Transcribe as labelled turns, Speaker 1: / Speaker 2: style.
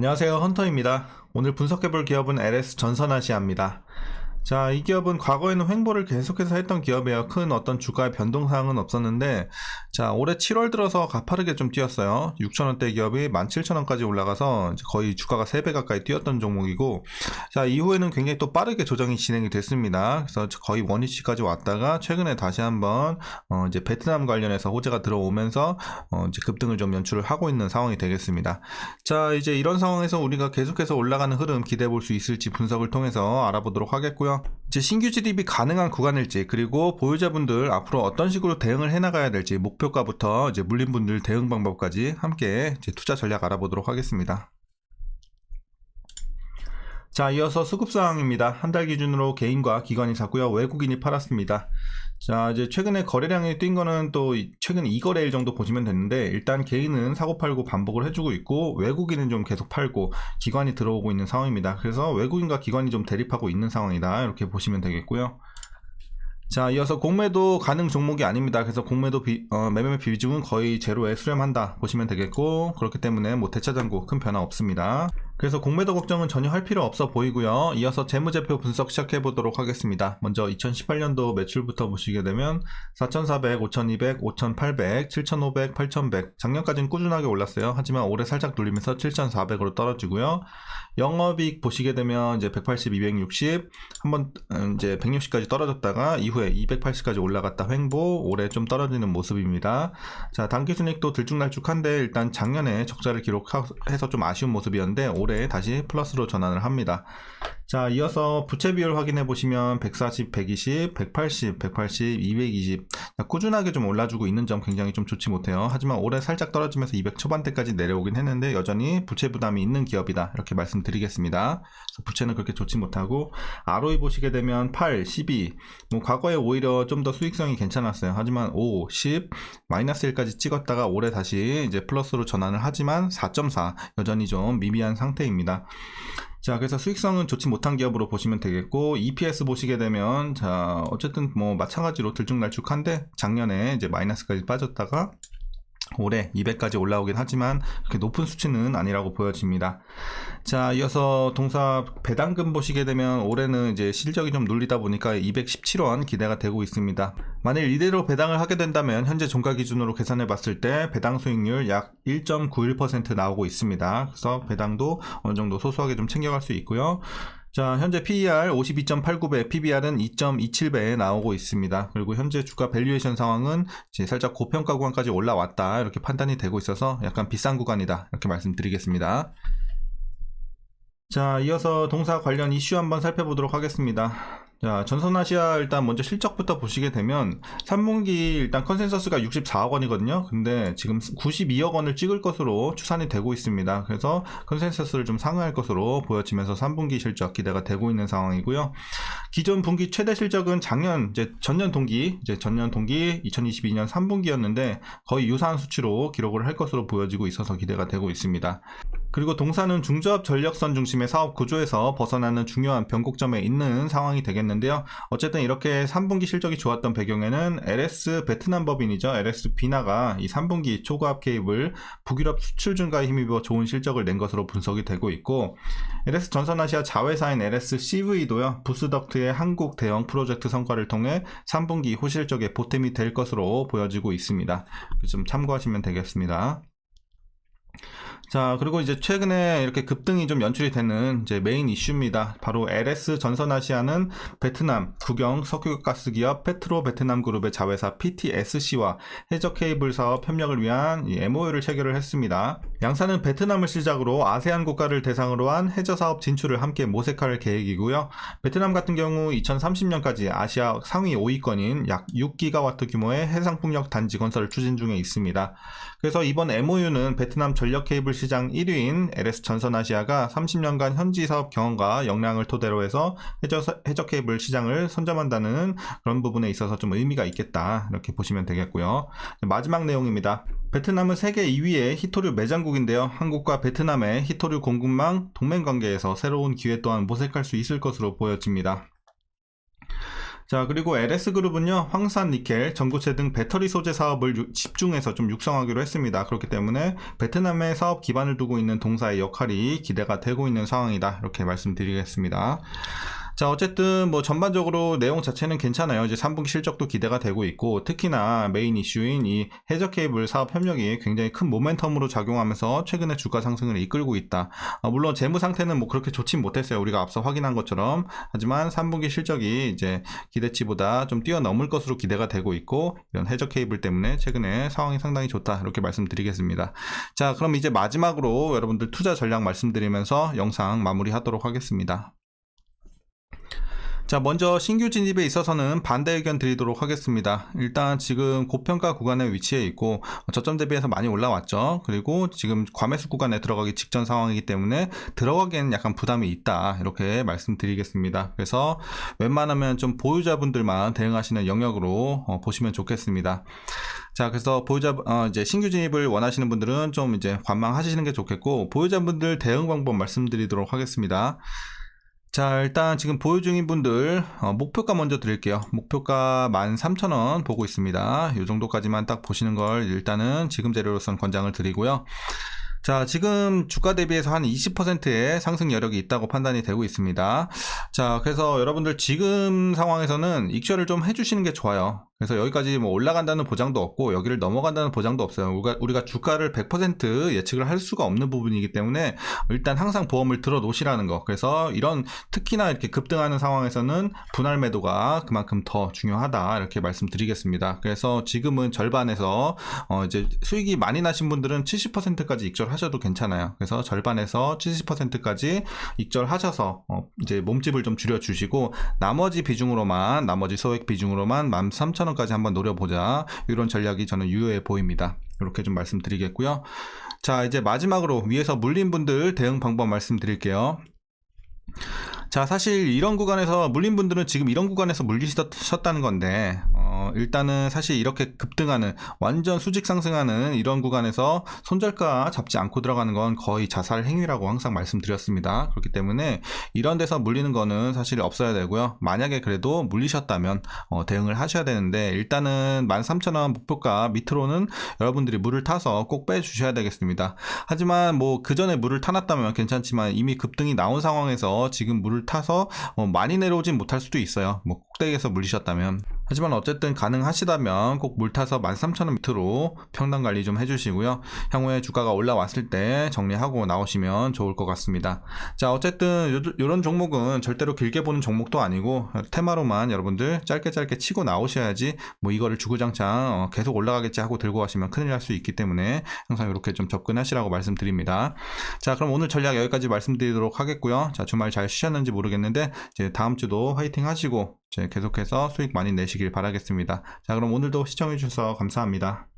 Speaker 1: 안녕하세요. 헌터입니다. 오늘 분석해볼 기업은 LS 전선아시아입니다. 자, 이 기업은 과거에는 횡보를 계속해서 했던 기업이에요. 큰 어떤 주가의 변동사항은 없었는데, 자, 올해 7월 들어서 가파르게 좀 뛰었어요. 6천원대 기업이 17,000원까지 올라가서 거의 주가가 3배 가까이 뛰었던 종목이고, 자, 이후에는 굉장히 또 빠르게 조정이 진행이 됐습니다. 그래서 거의 원위치까지 왔다가 최근에 다시 한번, 어, 이제 베트남 관련해서 호재가 들어오면서, 어, 이제 급등을 좀 연출을 하고 있는 상황이 되겠습니다. 자, 이제 이런 상황에서 우리가 계속해서 올라가는 흐름 기대해 볼 수 있을지 분석을 통해서 알아보도록 하겠고요. 이제 신규 진입이 가능한 구간일지 그리고 보유자분들 앞으로 어떤 식으로 대응을 해나가야 될지 목표가부터 이제 물린분들 대응 방법까지 함께 투자 전략 알아보도록 하겠습니다. 자, 이어서 수급 상황입니다. 한 달 기준으로 개인과 기관이 샀고요. 외국인이 팔았습니다. 자, 이제 최근에 거래량이 뛴 거는 또 이- 최근 2거래일 정도 보시면 되는데 일단 개인은 사고 팔고 반복을 해주고 있고 외국인은 좀 계속 팔고 기관이 들어오고 있는 상황입니다. 그래서 외국인과 기관이 좀 대립하고 있는 상황이다. 이렇게 보시면 되겠고요. 자, 이어서 공매도 가능 종목이 아닙니다. 그래서 공매도 비, 어, 매매 비중은 거의 제로에 수렴한다 보시면 되겠고 그렇기 때문에 뭐 대차장구 큰 변화 없습니다. 그래서 공매도 걱정은 전혀 할 필요 없어 보이고요. 이어서 재무제표 분석 시작해 보도록 하겠습니다. 먼저 2018년도 매출부터 보시게 되면 4,400, 5,200, 5,800, 7,500, 8,100 작년까지는 꾸준하게 올랐어요. 하지만 올해 살짝 눌리면서 7,400으로 떨어지고요. 영업이익 보시게 되면 이제 180, 260 한번 음, 이제 160까지 떨어졌다가 이후에 280까지 올라갔다 횡보 올해 좀 떨어지는 모습입니다. 자 단기 순익도 들쭉날쭉한데 일단 작년에 적자를 기록해서 좀 아쉬운 모습이었는데 올해 다시 플러스로 전환을 합니다. 자 이어서 부채 비율 확인해 보시면 140, 120, 180, 180, 220 자, 꾸준하게 좀 올라주고 있는 점 굉장히 좀 좋지 못해요. 하지만 올해 살짝 떨어지면서 200 초반대까지 내려오긴 했는데 여전히 부채 부담이 있는 기업이다 이렇게 말씀드리겠습니다. 부채는 그렇게 좋지 못하고 ROE 보시게 되면 8, 12 뭐 과거에 오히려 좀 더 수익성이 괜찮았어요. 하지만 5, 10 마이너스 1까지 찍었다가 올해 다시 이제 플러스로 전환을 하지만 4.4 여전히 좀 미미한 상태입니다. 자, 그래서 수익성은 좋지 못한 기업으로 보시면 되겠고, EPS 보시게 되면, 자, 어쨌든 뭐 마찬가지로 들쭉날쭉한데, 작년에 이제 마이너스까지 빠졌다가, 올해 200까지 올라오긴 하지만 그렇게 높은 수치는 아니라고 보여집니다. 자, 이어서 동사 배당금 보시게 되면 올해는 이제 실적이 좀 눌리다 보니까 217원 기대가 되고 있습니다. 만일 이대로 배당을 하게 된다면 현재 종가 기준으로 계산해 봤을 때 배당 수익률 약 1.91% 나오고 있습니다. 그래서 배당도 어느 정도 소소하게 좀 챙겨갈 수 있고요. 자, 현재 PER 52.89배, PBR은 2.27배에 나오고 있습니다. 그리고 현재 주가 밸류에이션 상황은 이제 살짝 고평가 구간까지 올라왔다. 이렇게 판단이 되고 있어서 약간 비싼 구간이다. 이렇게 말씀드리겠습니다. 자, 이어서 동사 관련 이슈 한번 살펴보도록 하겠습니다. 자, 전선아시아 일단 먼저 실적부터 보시게 되면 3분기 일단 컨센서스가 64억 원이거든요. 근데 지금 92억 원을 찍을 것으로 추산이 되고 있습니다. 그래서 컨센서스를 좀 상회할 것으로 보여지면서 3분기 실적 기대가 되고 있는 상황이고요. 기존 분기 최대 실적은 작년 이제 전년 동기 이제 전년 동기 2022년 3분기였는데 거의 유사한 수치로 기록을 할 것으로 보여지고 있어서 기대가 되고 있습니다. 그리고 동사는 중저압 전력선 중심의 사업 구조에서 벗어나는 중요한 변곡점에 있는 상황이 되겠는데요. 어쨌든 이렇게 3분기 실적이 좋았던 배경에는 LS 베트남 법인이죠. LS 비나가 이 3분기 초고압 케이블 북유럽 수출 증가에 힘입어 좋은 실적을 낸 것으로 분석이 되고 있고 LS 전선아시아 자회사인 LS CV도요. 부스덕트의 한국 대형 프로젝트 성과를 통해 3분기 호실적의 보탬이 될 것으로 보여지고 있습니다. 좀 참고하시면 되겠습니다. 자, 그리고 이제 최근에 이렇게 급등이 좀 연출이 되는 이제 메인 이슈입니다. 바로 LS 전선아시아는 베트남 국영 석유가스 기업 페트로 베트남 그룹의 자회사 PTSC와 해적 케이블 사업 협력을 위한 이 MOU를 체결을 했습니다. 양사는 베트남을 시작으로 아세안 국가를 대상으로 한 해저 사업 진출을 함께 모색할 계획이고요. 베트남 같은 경우 2030년까지 아시아 상위 5위권인 약 6기가와트 규모의 해상풍력 단지 건설을 추진 중에 있습니다. 그래서 이번 MOU는 베트남 전력 케이블 시장 1위인 LS 전선아시아가 30년간 현지 사업 경험과 역량을 토대로 해서 해저, 해저 케이블 시장을 선점한다는 그런 부분에 있어서 좀 의미가 있겠다. 이렇게 보시면 되겠고요. 마지막 내용입니다. 베트남은 세계 2위의 히토류 매장국인데요. 한국과 베트남의 히토류 공급망 동맹 관계에서 새로운 기회 또한 모색할 수 있을 것으로 보여집니다. 자, 그리고 LS그룹은요, 황산, 니켈, 전구체 등 배터리 소재 사업을 유- 집중해서 좀 육성하기로 했습니다. 그렇기 때문에 베트남의 사업 기반을 두고 있는 동사의 역할이 기대가 되고 있는 상황이다. 이렇게 말씀드리겠습니다. 자, 어쨌든 뭐 전반적으로 내용 자체는 괜찮아요. 이제 3분기 실적도 기대가 되고 있고 특히나 메인 이슈인 이 해저 케이블 사업 협력이 굉장히 큰 모멘텀으로 작용하면서 최근에 주가 상승을 이끌고 있다. 아, 물론 재무 상태는 뭐 그렇게 좋진 못했어요. 우리가 앞서 확인한 것처럼. 하지만 3분기 실적이 이제 기대치보다 좀 뛰어넘을 것으로 기대가 되고 있고 이런 해저 케이블 때문에 최근에 상황이 상당히 좋다. 이렇게 말씀드리겠습니다. 자, 그럼 이제 마지막으로 여러분들 투자 전략 말씀드리면서 영상 마무리하도록 하겠습니다. 자, 먼저 신규 진입에 있어서는 반대 의견 드리도록 하겠습니다. 일단 지금 고평가 구간에 위치해 있고 저점 대비해서 많이 올라왔죠. 그리고 지금 과매수 구간에 들어가기 직전 상황이기 때문에 들어가기에는 약간 부담이 있다. 이렇게 말씀드리겠습니다. 그래서 웬만하면 좀 보유자분들만 대응하시는 영역으로 어, 보시면 좋겠습니다. 자, 그래서 보유자, 어, 이제 신규 진입을 원하시는 분들은 좀 이제 관망하시는 게 좋겠고, 보유자분들 대응 방법 말씀드리도록 하겠습니다. 자, 일단 지금 보유 중인 분들, 어, 목표가 먼저 드릴게요. 목표가 13,000원 보고 있습니다. 이 정도까지만 딱 보시는 걸 일단은 지금 재료로선 권장을 드리고요. 자, 지금 주가 대비해서 한 20%의 상승 여력이 있다고 판단이 되고 있습니다. 자, 그래서 여러분들 지금 상황에서는 익절을 좀 해주시는 게 좋아요. 그래서 여기까지 뭐 올라간다는 보장도 없고 여기를 넘어간다는 보장도 없어요. 우리가, 우리가 주가를 100% 예측을 할 수가 없는 부분이기 때문에 일단 항상 보험을 들어 놓으시라는 거. 그래서 이런 특히나 이렇게 급등하는 상황에서는 분할 매도가 그만큼 더 중요하다 이렇게 말씀드리겠습니다. 그래서 지금은 절반에서 어 이제 수익이 많이 나신 분들은 70%까지 익절하셔도 괜찮아요. 그래서 절반에서 70%까지 익절하셔서 어 이제 몸집을 좀 줄여 주시고 나머지 비중으로만 나머지 소액 비중으로만 13,000원 까지 한번 노려보자. 이런 전략이 저는 유효해 보입니다. 이렇게 좀 말씀드리겠고요. 자, 이제 마지막으로 위에서 물린 분들 대응 방법 말씀드릴게요. 자, 사실 이런 구간에서 물린 분들은 지금 이런 구간에서 물리셨다는 건데, 어, 일단은 사실 이렇게 급등하는, 완전 수직 상승하는 이런 구간에서 손절가 잡지 않고 들어가는 건 거의 자살 행위라고 항상 말씀드렸습니다. 그렇기 때문에 이런 데서 물리는 거는 사실 없어야 되고요. 만약에 그래도 물리셨다면, 어, 대응을 하셔야 되는데, 일단은 13,000원 목표가 밑으로는 여러분들이 물을 타서 꼭 빼주셔야 되겠습니다. 하지만 뭐 그 전에 물을 타놨다면 괜찮지만 이미 급등이 나온 상황에서 지금 물을 타서 어, 많이 내려오진 못할 수도 있어요. 뭐 꼭대기에서 물리셨다면. 하지만 어쨌든 가능하시다면 꼭 물 타서 13,000원 밑으로 평단 관리 좀 해주시고요. 향후에 주가가 올라왔을 때 정리하고 나오시면 좋을 것 같습니다. 자, 어쨌든 이런 종목은 절대로 길게 보는 종목도 아니고 테마로만 여러분들 짧게 짧게 치고 나오셔야지 뭐 이거를 주구장창 어, 계속 올라가겠지 하고 들고 가시면 큰일 날 수 있기 때문에 항상 이렇게 좀 접근하시라고 말씀드립니다. 자, 그럼 오늘 전략 여기까지 말씀드리도록 하겠고요. 자, 주말 잘 쉬셨는지 모르겠는데 이제 다음 주도 화이팅 하시고 계속해서 수익 많이 내시길 바라겠습니다. 자, 그럼 오늘도 시청해주셔서 감사합니다.